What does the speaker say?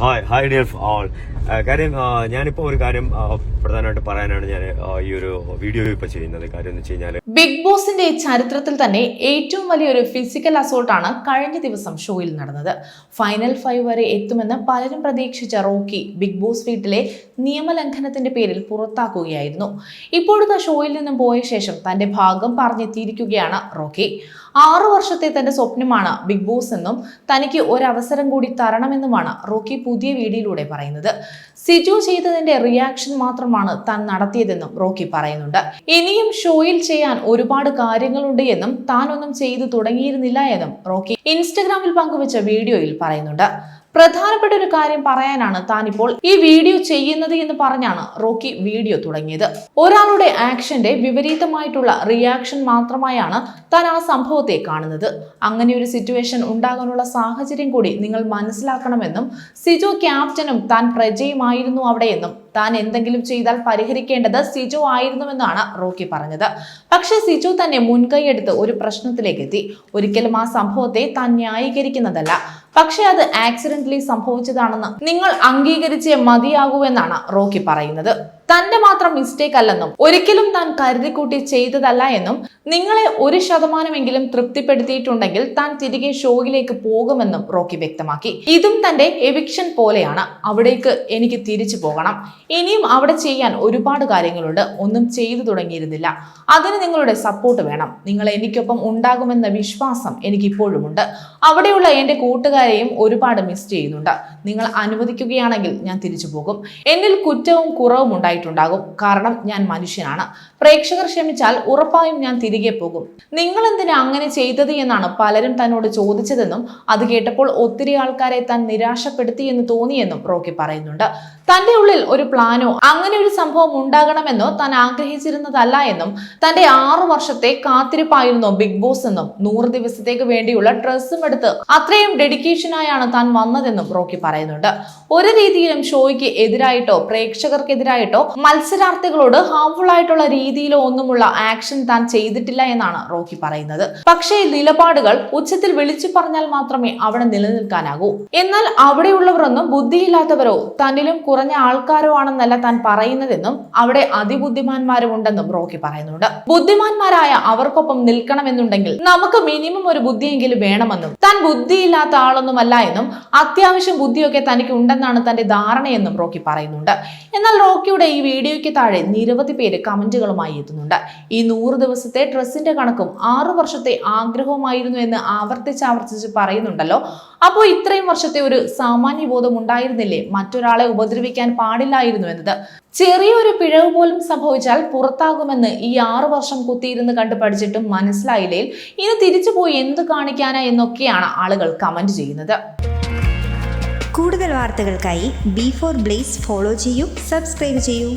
Hi hi dear all കാര്യം ആ, ഞാനിപ്പോ ഒരു കാര്യം പ്രധാനമായിട്ട് പറയാനാണ് ഞാൻ ഈ ഒരു വീഡിയോ ഇപ്പൊ ചെയ്യുന്നത്. കാര്യം എന്ന് വെച്ച് ബിഗ് ബോസിന്റെ ചരിത്രത്തിൽ തന്നെ ഏറ്റവും വലിയൊരു ഫിസിക്കൽ അസോൾട്ടാണ് കഴിഞ്ഞ ദിവസം ഷോയിൽ നടന്നത്. ഫൈനൽ ഫൈവ് വരെ എത്തുമെന്ന് പലരും പ്രതീക്ഷിച്ച റോക്കി ബിഗ് ബോസ് വീട്ടിലെ നിയമലംഘനത്തിന്റെ പേരിൽ പുറത്താക്കുകയായിരുന്നു. ഇപ്പോഴത്തെ ഷോയിൽ നിന്നും പോയ ശേഷം തന്റെ ഭാഗം പറഞ്ഞെത്തിയിരിക്കുകയാണ് റോക്കി. ആറു വർഷത്തെ തന്റെ സ്വപ്നമാണ് ബിഗ് ബോസ് എന്നും തനിക്ക് ഒരവസരം കൂടി തരണമെന്നുമാണ് റോക്കി പുതിയ വീഡിയോയിലൂടെ പറയുന്നത്. സിജു ചെയ്തതിന്റെ റിയാക്ഷൻ മാത്രമാണ് താൻ നടത്തിയതെന്നും റോക്കി പറയുന്നുണ്ട്. ഇനിയും ഷോയിൽ ചെയ്യാൻ ഒരുപാട് കാര്യങ്ങളുണ്ട് എന്നും താൻ ഒന്നും ചെയ്തു തുടങ്ങിയിരുന്നില്ല എന്നും റോക്കി ഇൻസ്റ്റഗ്രാമിൽ പങ്കുവച്ച വീഡിയോയിൽ പറയുന്നുണ്ട്. പ്രധാനപ്പെട്ട ഒരു കാര്യം പറയാനാണ് താനിപ്പോൾ ഈ വീഡിയോ ചെയ്യുന്നത് എന്ന് പറഞ്ഞാണ് റോക്കി വീഡിയോ തുടങ്ങിയത്. ഒരാളുടെ ആക്ഷന്റെ വിപരീതമായിട്ടുള്ള റിയാക്ഷൻ മാത്രമായാണ് താൻ ആ സംഭവത്തെ കാണുന്നത്. അങ്ങനെ ഒരു സിറ്റുവേഷൻ ഉണ്ടാകാനുള്ള സാഹചര്യം കൂടി നിങ്ങൾ മനസ്സിലാക്കണമെന്നും സിജോ ക്യാപ്റ്റനും താൻ പ്രജയുമായിരുന്നു അവിടെയെന്നും താൻ എന്തെങ്കിലും ചെയ്താൽ പരിഹരിക്കേണ്ടത് സിജോ ആയിരുന്നുവെന്നാണ് റോക്കി പറഞ്ഞത്. പക്ഷെ സിജോ തന്നെ മുൻകൈയെടുത്ത് ഒരു പ്രശ്നത്തിലേക്ക് എത്തി ഒരിക്കലും ആ സംഭവത്തെ താൻ ന്യായീകരിക്കുന്നതല്ല. പക്ഷേ അത് ആക്സിഡന്റലി സംഭവിച്ചതാണെന്ന് നിങ്ങൾ അംഗീകരിച്ചേ മതിയാകൂ എന്നാണ് റോക്കി പറയുന്നത്. തന്റെ മാത്രം മിസ്റ്റേക്ക് അല്ലെന്നും ഒരിക്കലും താൻ കരുതിക്കൂട്ടി ചെയ്തതല്ല എന്നും നിങ്ങളെ ഒരു ശതമാനമെങ്കിലും തൃപ്തിപ്പെടുത്തിയിട്ടുണ്ടെങ്കിൽ താൻ തിരികെ ഷോയിലേക്ക് പോകുമെന്നും റോക്കി വ്യക്തമാക്കി. ഇതും തന്റെ എവിക്ഷൻ പോലെയാണ്. അവിടേക്ക് എനിക്ക് തിരിച്ചു പോകണം. ഇനിയും അവിടെ ചെയ്യാൻ ഒരുപാട് കാര്യങ്ങളുണ്ട്. ഒന്നും ചെയ്തു തുടങ്ങിയിരുന്നില്ല. അതിന് നിങ്ങളുടെ സപ്പോർട്ട് വേണം. നിങ്ങൾ എനിക്കൊപ്പം ഉണ്ടാകുമെന്ന വിശ്വാസം എനിക്ക് ഇപ്പോഴുമുണ്ട് അവിടെയുള്ള എന്റെ കൂട്ടുകാരെയും ഒരുപാട് മിസ് ചെയ്യുന്നുണ്ട്. നിങ്ങൾ അനുവദിക്കുകയാണെങ്കിൽ ഞാൻ തിരിച്ചു പോകും. എന്നിൽ കുറ്റവും കുറവും ഉണ്ടായിട്ടുണ്ടാകും. കാരണം ഞാൻ മനുഷ്യനാണ്. പ്രേക്ഷകർ ക്ഷമിച്ചാൽ ഉറപ്പായും ഞാൻ തിരികെ പോകും. നിങ്ങൾ എന്തിനാ അങ്ങനെ ചെയ്തത് എന്നാണ് പലരും തന്നോട് ചോദിച്ചതെന്നും അത് കേട്ടപ്പോൾ ഒത്തിരി ആൾക്കാരെ താൻ നിരാശപ്പെടുത്തി എന്ന് തോന്നിയെന്നും റോക്കി പറയുന്നുണ്ട്. തന്റെ ഉള്ളിൽ ഒരു പ്ലാനോ അങ്ങനെ ഒരു സംഭവം ഉണ്ടാകണമെന്നോ താൻ ആഗ്രഹിച്ചിരുന്നതല്ല എന്നും തന്റെ ആറു വർഷത്തെ കാത്തിരിപ്പായിരുന്നു ബിഗ് ബോസ് എന്നും നൂറ് ദിവസത്തേക്ക് വേണ്ടിയുള്ള ഡ്രസ്സും എടുത്ത് അത്രയും ഡെഡിക്കേഷനായാണ് താൻ വന്നതെന്നും റോക്കി പറയുന്നുണ്ട്. ഒരു രീതിയിലും ഷോയ്ക്ക് എതിരായിട്ടോ പ്രേക്ഷകർക്കെതിരായിട്ടോ മത്സരാർത്ഥികളോട് ഹാംഫുൾ ആയിട്ടുള്ള രീതിയിലോ ഒന്നുമുള്ള ആക്ഷൻ താൻ ചെയ്തിട്ടില്ല എന്നാണ് റോക്കി പറയുന്നത്. പക്ഷേ നിലപാടുകൾ ഉച്ചത്തിൽ വിളിച്ചു പറഞ്ഞാൽ മാത്രമേ അവിടെ നിലനിൽക്കാനാകൂ. എന്നാൽ അവിടെയുള്ളവരൊന്നും ബുദ്ധിയില്ലാത്തവരോ തന്നിലും കുറഞ്ഞ ആൾക്കാരോ ആണെന്നല്ല താൻ പറയുന്നതെന്നും അവിടെ അതിബുദ്ധിമാന്മാരും ഉണ്ടെന്നും റോക്കി പറയുന്നുണ്ട്. ബുദ്ധിമാന്മാരായ അവർക്കൊപ്പം നിൽക്കണമെന്നുണ്ടെങ്കിൽ നമുക്ക് മിനിമം ഒരു ബുദ്ധിയെങ്കിലും വേണമെന്നും താൻ ബുദ്ധിയില്ലാത്ത ആളൊന്നുമല്ല എന്നും അത്യാവശ്യം ബുദ്ധിയൊക്കെ തനിക്ക് ഉണ്ടെന്നാണ് തന്റെ ധാരണയെന്നും റോക്കി പറയുന്നുണ്ട്. എന്നാൽ റോക്കിയുടെ ഈ വീഡിയോയ്ക്ക് താഴെ നിരവധി പേര് കമന്റുകളുമായി എത്തുന്നുണ്ട്. ഈ നൂറ് ദിവസത്തെ ഡ്രസ്സിന്റെ കണക്കും ആറു വർഷത്തെ ആഗ്രഹവുമായിരുന്നു എന്ന് ആവർത്തിച്ച് ആവർത്തിച്ച് പറയുന്നുണ്ടല്ലോ. അപ്പോൾ ഇത്രയും വർഷത്തെ ഒരു സാമാന്യ ബോധം ഉണ്ടായിരുന്നില്ലേ മറ്റൊരാളെ ഉപദ്രവിക്കാൻ പാടില്ലായിരുന്നു എന്നത്. ചെറിയൊരു പിഴവ് പോലും സംഭവിച്ചാൽ പുറത്താകുമെന്ന് ഈ ആറു വർഷം കുത്തിയിരുന്ന് കണ്ടു പഠിച്ചിട്ടും മനസ്സിലായില്ലേ? ഇത് തിരിച്ചു പോയി എന്ത് കാണിക്കാനാ എന്നൊക്കെയാണ് ആളുകൾ കമന്റ് ചെയ്യുന്നത്. കൂടുതൽ വാർത്തകൾക്കായി ബി ഫോർ ബ്ലേസ് ഫോളോ ചെയ്യൂ സബ്സ്ക്രൈബ് ചെയ്യൂ.